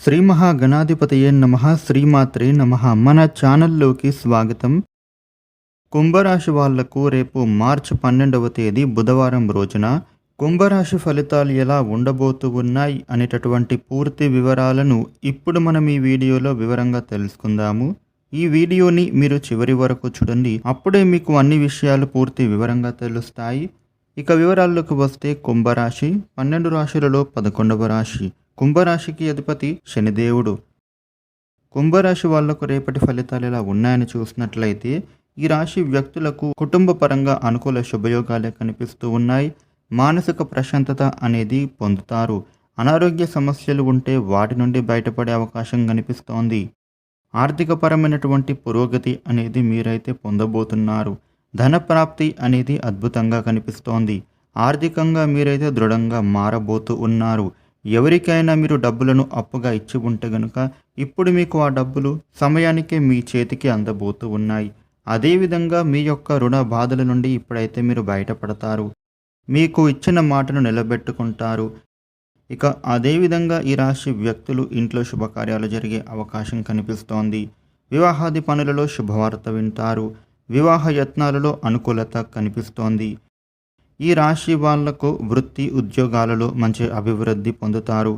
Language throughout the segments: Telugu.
శ్రీ మహాగణాధిపతయే నమ శ్రీమాత్రే నమ. మన ఛానల్లోకి స్వాగతం. కుంభరాశి వాళ్ళకు రేపు మార్చి పన్నెండవ తేదీ బుధవారం రోజున కుంభరాశి ఫలితాలు ఎలా ఉండబోతూ ఉన్నాయి అనేటటువంటి పూర్తి వివరాలను ఇప్పుడు మనం ఈ వీడియోలో వివరంగా తెలుసుకుందాము. ఈ వీడియోని మీరు చివరి వరకు చూడండి. అప్పుడే మీకు అన్ని విషయాలు పూర్తి వివరంగా తెలుస్తాయి. ఇక వివరాల్లోకి వస్తే కుంభరాశి పన్నెండు రాశులలో పదకొండవ రాశి. కుంభరాశికి అధిపతి శనిదేవుడు. కుంభరాశి వాళ్ళకు రేపటి ఫలితాలు ఇలా ఉన్నాయని చూసినట్లయితే ఈ రాశి వ్యక్తులకు కుటుంబ పరంగా అనుకూల శుభయోగాలే కనిపిస్తూ ఉన్నాయి. మానసిక ప్రశాంతత అనేది పొందుతారు. అనారోగ్య సమస్యలు ఉంటే వాటి నుండి బయటపడే అవకాశం కనిపిస్తోంది. ఆర్థికపరమైనటువంటి పురోగతి అనేది మీరైతే పొందబోతున్నారు. ధన ప్రాప్తి అనేది అద్భుతంగా కనిపిస్తోంది. ఆర్థికంగా మీరైతే దృఢంగా మారబోతూ ఉన్నారు. ఎవరికైనా మీరు డబ్బులను అప్పుగా ఇచ్చి ఉంటే గనుక ఇప్పుడు మీకు ఆ డబ్బులు సమయానికే మీ చేతికి అందబోతూ ఉన్నాయి. అదేవిధంగా మీ యొక్క రుణ బాధల నుండి ఇప్పుడైతే మీరు బయటపడతారు. మీకు ఇచ్చిన మాటను నిలబెట్టుకుంటారు. ఇక అదేవిధంగా ఈ రాశి వ్యక్తులు ఇంట్లో శుభకార్యాలు జరిగే అవకాశం కనిపిస్తోంది. వివాహాది పనులలో శుభవార్త వింటారు. వివాహ యత్నాలలో అనుకూలత కనిపిస్తోంది. ఈ రాశి వాళ్ళకు వృత్తి ఉద్యోగాలలో మంచి అభివృద్ధి పొందుతారు.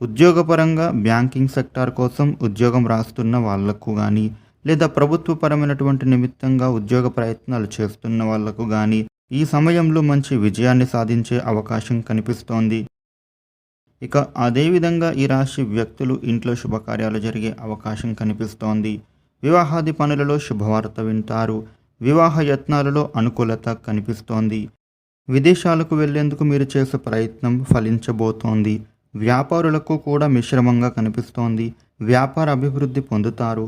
ఉద్యోగపరంగా బ్యాంకింగ్ సెక్టార్ కోసం ఉద్యోగం రాస్తున్న వాళ్ళకు కానీ లేదా ప్రభుత్వపరమైనటువంటి నిమిత్తంగా ఉద్యోగ ప్రయత్నాలు చేస్తున్న వాళ్ళకు కానీ ఈ సమయంలో మంచి విజయాన్ని సాధించే అవకాశం కనిపిస్తోంది. ఇక అదేవిధంగా ఈ రాశి వ్యక్తులు ఇంట్లో శుభకార్యాలు జరిగే అవకాశం కనిపిస్తోంది. వివాహాది పనులలో శుభవార్త వింటారు. వివాహ యత్నాలలో అనుకూలత కనిపిస్తోంది. విదేశాలకు వెళ్ళేందుకు మీరు చేసే ప్రయత్నం ఫలించబోతోంది. వ్యాపారులకు కూడా మిశ్రమంగా కనిపిస్తోంది. వ్యాపార అభివృద్ధి పొందుతారు.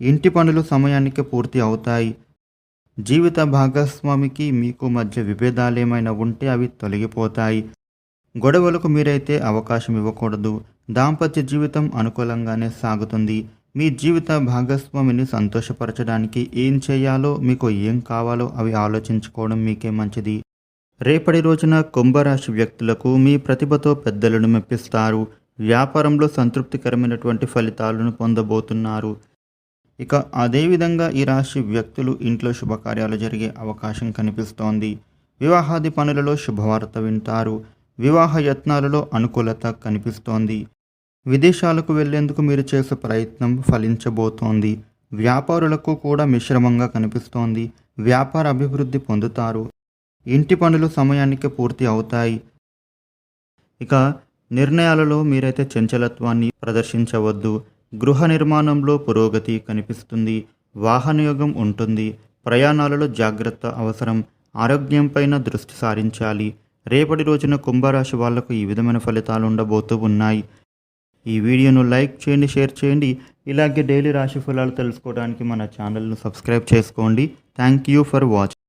ఇంటి పనులు సమయానికి పూర్తి అవుతాయి. జీవిత భాగస్వామికి మీకు మధ్య విభేదాలేమైనా ఉంటే అవి తొలగిపోతాయి. గొడవలకు మీరైతే అవకాశం ఇవ్వకూడదు. దాంపత్య జీవితం అనుకూలంగానే సాగుతుంది. మీ జీవిత భాగస్వామిని సంతోషపరచడానికి ఏం చేయాలో మీకు ఏం కావాలో అవి ఆలోచించుకోవడం మీకే మంచిది. రేపటి రోజున కుంభరాశి వ్యక్తులకు మీ ప్రతిభతో పెద్దలను మెప్పిస్తారు. వ్యాపారంలో సంతృప్తికరమైనటువంటి ఫలితాలను పొందబోతున్నారు. ఇక అదేవిధంగా ఈ రాశి వ్యక్తులు ఇంట్లో శుభకార్యాలు జరిగే అవకాశం కనిపిస్తోంది. వివాహాది పనులలో శుభవార్త వింటారు. వివాహ యత్నాలలో అనుకూలత కనిపిస్తోంది. విదేశాలకు వెళ్ళేందుకు మీరు చేసే ప్రయత్నం ఫలించబోతోంది. వ్యాపారులకు కూడా మిశ్రమంగా కనిపిస్తోంది. వ్యాపార అభివృద్ధి పొందుతారు. ఇంటి పనులు సమయానికి పూర్తి అవుతాయి. ఇక నిర్ణయాలలో మీరైతే చంచలత్వాన్ని ప్రదర్శించవద్దు. గృహ నిర్మాణంలో పురోగతి కనిపిస్తుంది. వాహనయోగం ఉంటుంది. ప్రయాణాలలో జాగ్రత్త అవసరం. ఆరోగ్యంపైన దృష్టి సారించాలి. రేపటి రోజున కుంభరాశి వాళ్ళకు ఈ విధమైన ఫలితాలు ఉండబోతూ ఉన్నాయి. ఈ వీడియోను లైక్ చేయండి షేర్ చేయండి. ఇలాగే డైలీ రాశి ఫలాలు తెలుసుకోవడానికి మన ఛానల్ను సబ్స్క్రైబ్ చేసుకోండి. Thank you for watching